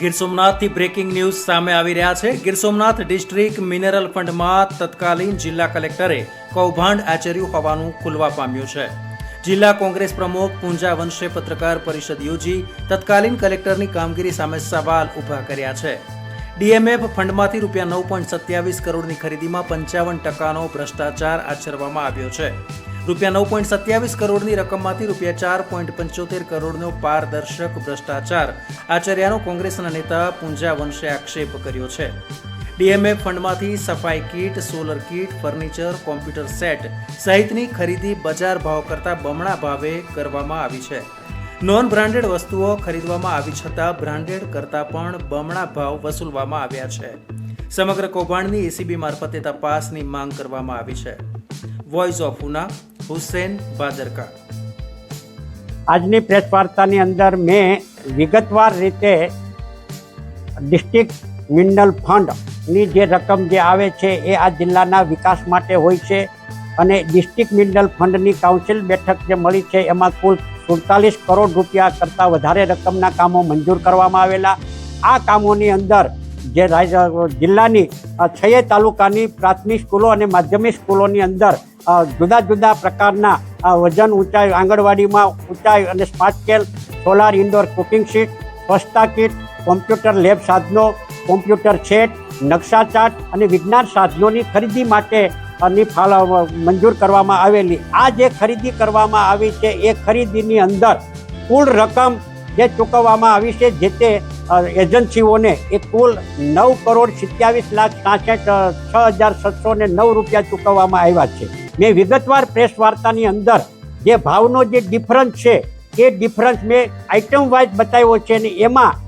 Gir સોમનાથથી breaking news સામે આવી રહ્યા છે. ગીર સોમનાથ ડિસ્ટ્રિક્ટ મિનરલ ફંડમાં તત્કાલીન જિલ્લા કલેક્ટરે કૌભાંડ આચર્યું હોવાનું ખુલવા પામ્યું છે. જિલ્લા કોંગ્રેસ પ્રમુખ પૂંજા વંશે પત્રકાર પરિષદ યોજી તત્કાલીન કલેક્ટરની કામગીરી સામે સવાલ ઊભા કર્યા છે. ડીએમએફ ફંડમાંથી રૂપિયા નવ પોઈન્ટ સત્યાવીસ કરોડની ખરીદીમાં પંચાવન ટકાનો ભ્રષ્ટાચાર આચરવામાં આવ્યો છે. રૂપિયા નવ પોઈન્ટ સત્યાવીસ કરોડની રકમમાંથી રૂપિયા ચાર પોઈન્ટ પંચોતેર કરોડનો પારદર્શક ભ્રષ્ટાચાર આચર્યાનો કોંગ્રેસના નેતા પૂંજા વંશે આક્ષેપ કર્યો છે. ડીએમએ ફંડમાંથી સફાઈ kit, solar kit, furniture, computer set સહિતની ખરીદી બજાર ભાવ કરતાં બમણા ભાવે કરવામાં આવી છે. નોન બ્રાન્ડેડ વસ્તુઓ ખરીદવામાં આવી છતાં બ્રાન્ડેડ કરતાં પણ બમણા ભાવ વસૂલવામાં આવ્યા છે. સમગ્ર કૌભાંડની એસીબી મારફતે તપાસની માંગ કરવામાં આવી છે. Voice of Una Hussain Badarka. આજની પ્રેસ વાર્તાની અંદર મેં વિગતવાર રીતે ડિસ્ટ્રિક્ટ મિનરલ ફંડની જે રકમ જે આવે છે એ આ જિલ્લાના વિકાસ માટે હોય છે અને ડિસ્ટ્રિક્ટ મિનરલ ફંડની કાઉન્સિલ બેઠક જે મળી છે એમાં કુલ સુડતાલીસ કરોડ રૂપિયા કરતાં વધારે રકમના કામો મંજૂર કરવામાં આવેલા. આ કામોની અંદર જે જિલ્લાની અ, તાલુકાની પ્રાથમિક સ્કૂલો અને માધ્યમિક સ્કૂલોની અંદર જુદા જુદા પ્રકારના વજન ઊંચાઈ આંગણવાડીમાં ઊંચાઈ અને smart scale solar indoor cooking sheet સ્વચ્છતા કીટ કોમ્પ્યુટર લેબ સાધનો કોમ્પ્યુટર સેટ નકશા ચાર્ટ અને વિજ્ઞાન સાધનોની ખરીદી માટે અ, ની ફાળ મંજૂર કરવામાં આવેલી. આ જે ખરીદી કરવામાં આવી છે એ ખરીદીની અંદર કુલ રકમ જે ચૂકવવામાં આવી છે જે તે એજન્સીઓને એ કુલ નવ કરોડ સિત્યાવીસ લાખ સાસઠ છ હજાર સાતસો ને નવ રૂપિયા ચૂકવવામાં આવ્યા છે. મેં વિગતવાર પ્રેસ વાર્તાની અંદર જે ભાવનો જે ડિફરન્સ છે, એ ડિફરન્સ મેં આઇટમ વાઇઝ બતાવ્યો છે અને એમાં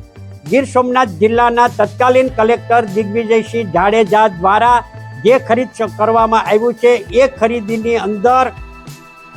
ગીર સોમનાથ જિલ્લાના તત્કાલીન કલેક્ટર દિગ્વિજયસિંહ જાડેજા દ્વારા જે ખરીદ કરવામાં આવ્યું છે, એ ખરીદીની અંદર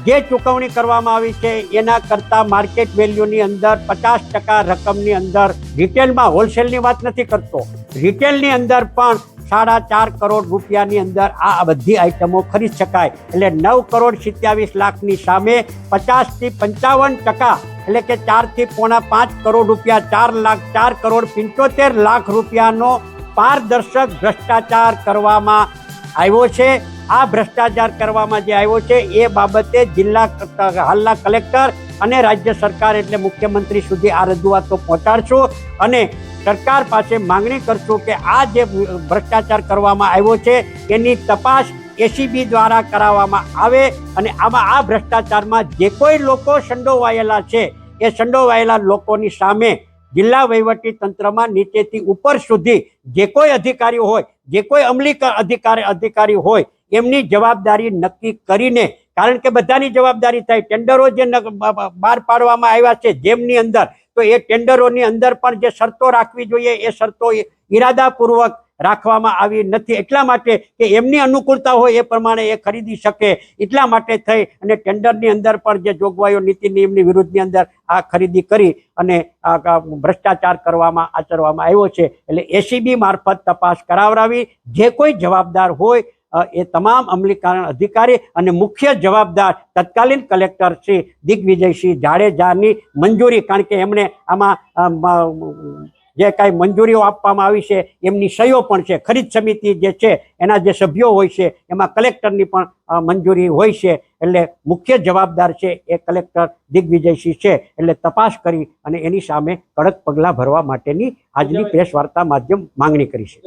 જે ચૂકવણી કરવામાં આવી છે, એના કરતાં માર્કેટ વેલ્યુની અંદર પચાસ ટકા રકમની અંદર રિટેલમાં હોલસેલની વાત નથી કરતો. રિટેલની અંદર પણ સાડા ચાર કરોડ રૂપિયાની અંદર આ બધી આઇટમો ખરીદ શકાય. એટલે નવ કરોડ સિત્યાવીસ લાખની સામે પચાસથી પંચાવન ટકા એટલે કે ચારથી પોણા પાંચ કરોડ રૂપિયા, ચાર લાખ, ચાર કરોડ પંચોતેર લાખ રૂપિયાનો પારદર્શક ભ્રષ્ટાચાર કરવામાં આવ્યો છે. આ ભ્રષ્ટાચાર કરવામાં જે આવ્યો છે એ બાબતે જિલ્લા હાલના કલેક્ટર અને રાજ્ય સરકાર એટલે મુખ્યમંત્રી સુધી આ રજૂઆતો પહોંચાડશું. અને સરકાર પાસે માંગણી કરશું કે આ જે ભ્રષ્ટાચાર કરવામાં આવ્યો છે, એની તપાસ એસીબી દ્વારા કરાવવામાં આવે અને આમાં આ ભ્રષ્ટાચારમાં જે કોઈ લોકો સંડોવાયેલા છે, એ સંડોવાયેલા લોકોની સામે જિલ્લા વહીવટી તંત્રમાં નીચેથી ઉપર સુધી જે કોઈ અધિકારીઓ હોય, જે કોઈ અમલી અધિકારી અધિકારી હોય, એમની જવાબદારી નક્કી કરીને, કારણ કે બધાની જવાબદારી થાય, ટેન્ડરો જે બહાર પાડવામાં આવ્યા છે, જેમની અંદર તો એ ટેન્ડરોની અંદર પણ જે શરતો રાખવી જોઈએ, એ શરતો ઈરાદાપૂર્વક રાખવામાં આવી નથી. એટલા માટે કે એમની અનુકૂળતા હોય એ પ્રમાણે એ ખરીદી શકે. એટલા માટે થઈ અને ટેન્ડરની અંદર પણ જે જોગવાઈઓ, નીતિ નિયમની વિરુદ્ધની અંદર આ ખરીદી કરી અને ભ્રષ્ટાચાર કરવામાં, આચરવામાં આવ્યો છે. એટલે એસીબી મારફત તપાસ કરાવરાવી જે કોઈ જવાબદાર હોય એ તમામ અમલીકરણ અધિકારી અને મુખ્ય જવાબદાર તત્કાલીન કલેક્ટર શ્રી દિગ્વિજયસિંહ જાડેજાની મંજૂરી કારણ કે એમણે આમાં જે કાંઈ મંજૂરીઓ આપવામાં આવી છે એમની સહીઓ પણ છે. ખરીદ સમિતિ જે છે એના જે સભ્યો હોય છે એમાં કલેક્ટરની પણ મંજૂરી હોય છે. એટલે મુખ્ય જવાબદાર છે એ કલેક્ટર દિગ્વિજયસિંહ છે. એટલે તપાસ કરી અને એની સામે કડક પગલાં ભરવા માટેની આજની પ્રેસ વાર્તા માધ્યમ માંગણી કરી છે.